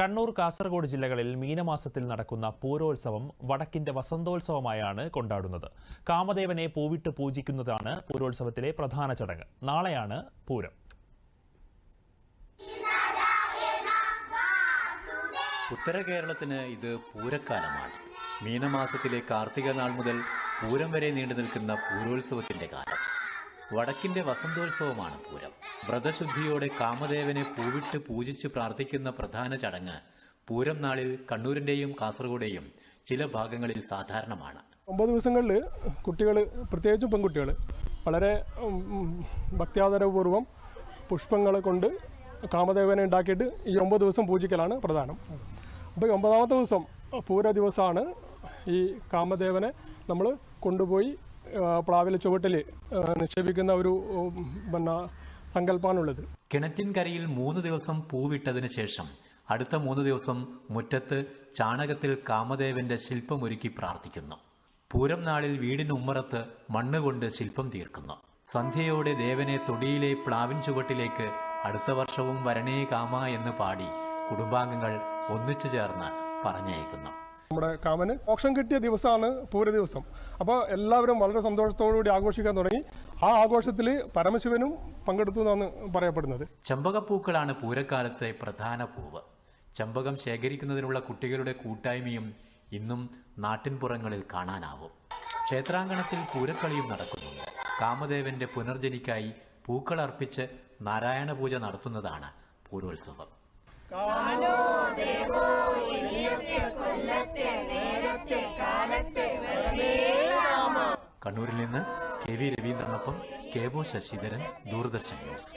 കണ്ണൂർ കാസർഗോഡ് ജില്ലകളിൽ മീനമാസത്തിൽ നടക്കുന്ന പൂരോത്സവം വടക്കിന്റെ വസന്തോത്സവമായാണ് കൊണ്ടാടുന്നത്. കാമദേവനെ പൂവിട്ട് പൂജിക്കുന്നതാണ് പൂരോത്സവത്തിലെ പ്രധാന ചടങ്ങ്. നാളെയാണ് പൂരം. ഉത്തര കേരളത്തിന് ഇത് പൂരക്കാലമാണ്. മീനമാസത്തിലെ കാർത്തിക നാൾ മുതൽ പൂരം വരെ നീണ്ടു നിൽക്കുന്ന പൂരോത്സവത്തിന്റെ കാലം. വടക്കിന്റെ വസന്തോത്സവമാണ് പൂരം. വ്രതശുദ്ധിയോടെ കാമദേവനെ പൂവിട്ട് പൂജിച്ച് പ്രാർത്ഥിക്കുന്ന പ്രധാന ചടങ്ങ് പൂരം നാളിൽ കണ്ണൂരിന്റെയും കാസർഗോഡെയും ചില ഭാഗങ്ങളിൽ സാധാരണമാണ്. ഒമ്പത് ദിവസങ്ങളിൽ കുട്ടികൾ പ്രത്യേകിച്ചും പെൺകുട്ടികൾ വളരെ ഭക്തിയാദരപൂർവം പുഷ്പങ്ങൾ കൊണ്ട് കാമദേവനെ ഉണ്ടാക്കിയിട്ട് ഈ ഒമ്പത് ദിവസം പൂജിക്കലാണ് പ്രധാനം. അപ്പോൾ ഈ ഒമ്പതാമത്തെ ദിവസം പൂര ദിവസമാണ് ഈ കാമദേവനെ നമ്മൾ കൊണ്ടുപോയി പ്ലാവിലെ ചുവട്ടിൽ നിക്ഷേപിക്കുന്ന ഒരു പിന്നെ സങ്കല്പമാണുള്ളത് കിണറ്റിൻകരയിൽ മൂന്ന് ദിവസം പൂവിട്ടതിന് ശേഷം അടുത്ത മൂന്ന് ദിവസം മുറ്റത്ത് ചാണകത്തിൽ കാമദേവന്റെ ശില്പമൊരുക്കി പ്രാർത്ഥിക്കുന്നു. പൂരം നാളിൽ വീടിന് ഉമ്മറത്ത് മണ്ണുകൊണ്ട് ശില്പം തീർക്കുന്നു. സന്ധ്യയോടെ ദേവനെ തൊടിയിലെ പ്ലാവിൻ ചുവട്ടിലേക്ക് അടുത്ത വർഷവും വരണേ കാമ എന്ന് പാടി കുടുംബാംഗങ്ങൾ ഒന്നിച്ചു ചേർന്ന് പറഞ്ഞയക്കുന്നു. നമ്മുടെ കാമന്. മോക്ഷം കിട്ടിയ ദിവസമാണ് പൂര ദിവസം. അപ്പോൾ എല്ലാവരും വളരെ സന്തോഷത്തോടുകൂടി ആഘോഷിക്കാൻ തുടങ്ങി. ആ ആഘോഷത്തിൽ പരമശിവനും പങ്കെടുത്തു എന്നാണ് പറയപ്പെടുന്നത്. ചെമ്പകപ്പൂക്കളാണ് പൂരക്കാലത്തെ പ്രധാന പൂവ്. ചെമ്പകം ശേഖരിക്കുന്നതിനുള്ള കുട്ടികളുടെ കൂട്ടായ്മയും ഇന്നും നാട്ടിൻപുറങ്ങളിൽ കാണാനാവും. ക്ഷേത്രാങ്കണത്തിൽ പൂരക്കളിയും നടക്കുന്നുണ്ട്. കാമദേവന്റെ പുനർജനിക്കായി പൂക്കൾ അർപ്പിച്ച് നാരായണ പൂജ നടത്തുന്നതാണ് പൂരോത്സവം. കണ്ണൂരിൽ നിന്ന് K V രവീന്ദ്രനൊപ്പം K O Sasidharan Doordarshan news.